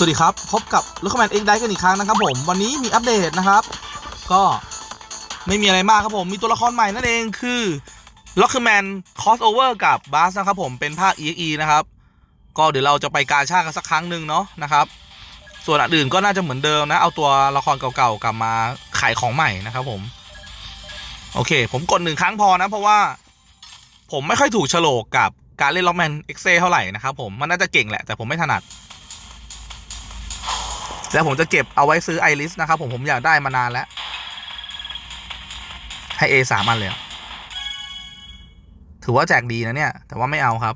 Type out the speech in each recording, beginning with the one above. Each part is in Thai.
สวัสดีครับ พบกับลูกแมนเอ็กได้กันอีกครั้งนะครับผมวันนี้มีอัปเดตนะครับ ก็ไม่มีอะไรมากครับผมมีตัวละครใหม่นั่นเองคือล็อกแมนคอสโอเวอร์กับบาสนะครับผมเป็นภาค EXE นะครับ ก็เดี๋ยวเราจะไปกาชากันสักครั้งหนึ่งเนาะนะครับ ส่วนอื่นก็น่าจะเหมือนเดิมนะ เอาตัวละครเก่าๆกลับมาขายของใหม่นะครับผม โอเค ผมกดหนึ่งครั้งพอนะ เพราะว่า ผมไม่ค่อยถูกโฉลกกับการเล่นล็อกแมนเอ็กเซเท่าไหร่นะครับผมมันน่าจะเก่งแหละแต่ผมไม่ถนัด แล้วผมจะเก็บเอาไว้ซื้อไอริสนะครับ ผมผมอยากได้มานานแล้ว ให้ A สามอันเลยถือว่าแจกดีนะเนี่ย แต่ว่าไม่เอาครับ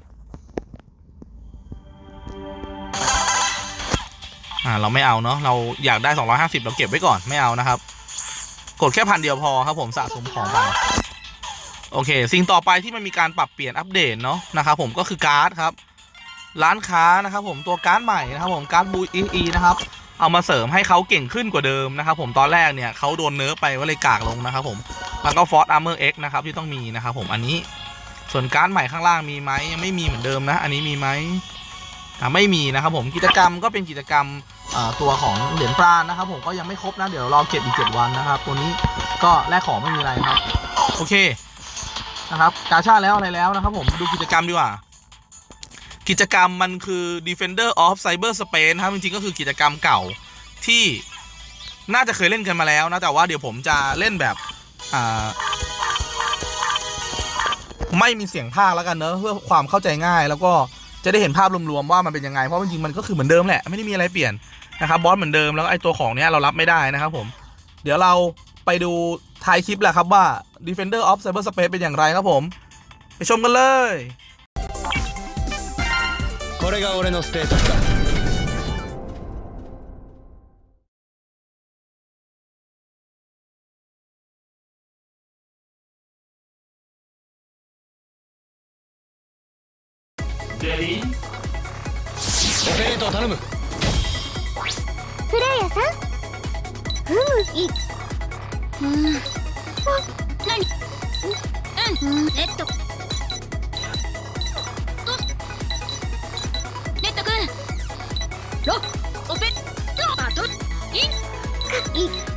อ่า เราไม่เอาเนาะเราอยากได้ 250 เราเก็บไว้ก่อนไม่เอานะครับ กดแค่พันเดียวพอครับผมสะสมของไปโอเค สิ่งต่อไปที่มันมีการปรับเปลี่ยนอัปเดตเนาะนะครับผมก็คือการ์ดครับ ร้านค้านะครับผมตัวการ์ดใหม่นะครับผมการ์ดบูอีนะครับ เอามาเสริมให้เขาเก่งขึ้นกว่าเดิมนะครับผมตอนแรกเนี่ยเขาโดนเนิร์ฟไปก็เลยกากลงนะครับผมแล้วก็ฟอร์ a อาร์เมอร์เอ็กนะครับที่ต้องมีนะครับผมอันนี้ส่วนการ์ดใหม่ข้างล่างมีไหมยังไม่มีเหมือนเดิมนะ อันนี้มีไหมไม่มีนะครับผมกิจกรรมก็เป็นกิจกรรมตัวของเหรียญปราณนะครับ ผมก็ยังไม่ครบนะเดี๋ยวรอเก็บอีก 7 วันนะครับ ตัวนี้ก็แลกของไม่มีอะไรครับ โอเคนะครับกาชาแล้วอะไรแล้วนะครับ ผมดูกิจกรรมดีกว่า กิจกรรมมันคือ Defender of Cyberspace นะครับ จริงๆ ก็คือกิจกรรมเก่าที่น่าจะเคยเล่นกันมาแล้วนะ แต่ว่าเดี๋ยวผมจะเล่นแบบไม่มีเสียงภาคแล้วกันเนอะเพื่อความเข้าใจง่าย แล้วก็จะได้เห็นภาพรวมๆว่ามันเป็นยังไง เพราะจริงๆมันก็คือเหมือนเดิมแหละไม่ได้มีอะไรเปลี่ยนนะครับบอสเหมือนเดิมแล้วไอตัวของเนี้ยเรารับไม่ได้นะครับผม เดี๋ยวเราไปดูท้ายคลิปแหละครับว่า Defender of Cyberspace เป็นอย่างไรครับผม ไปชมกันเลย これが俺のステータスだ。オペレートを頼む。プレイヤーさん？ふむいい。うん。何？うん？うん。レッドロックオペロバトイ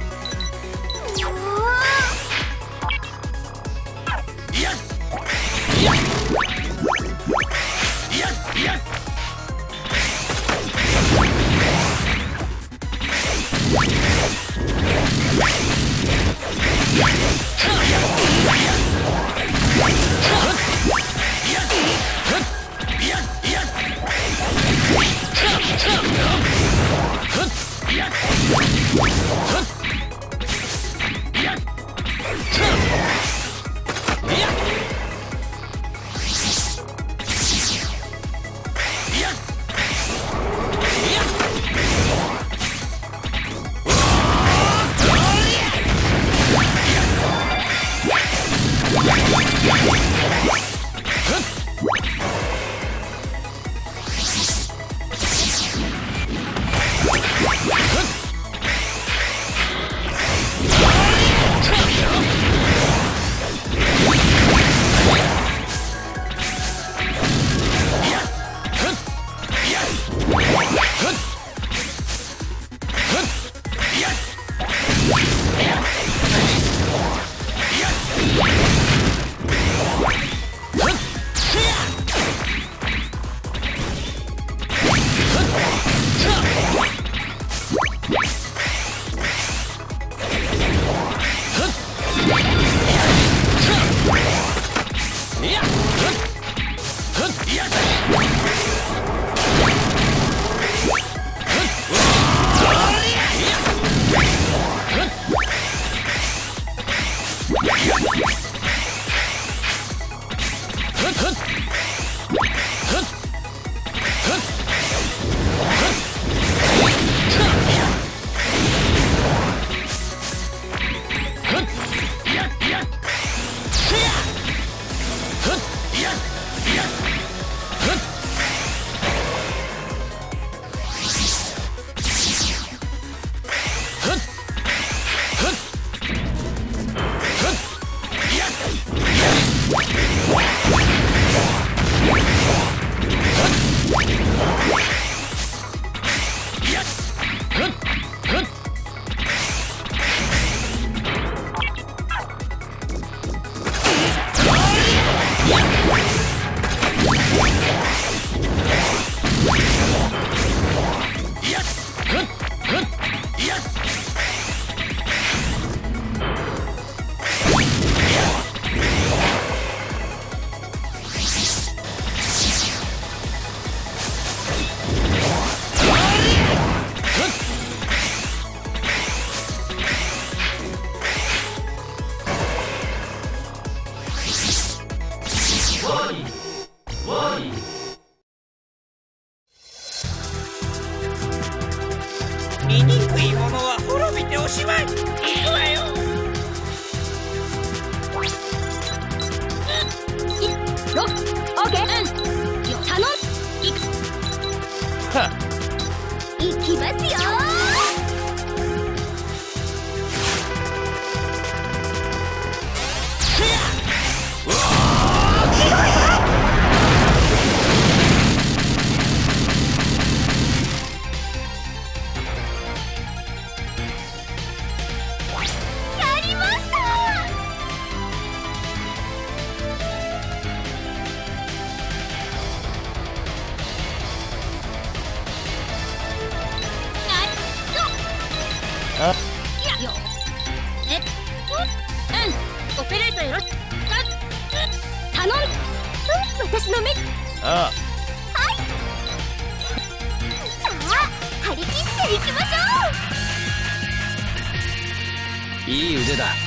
いい腕だ。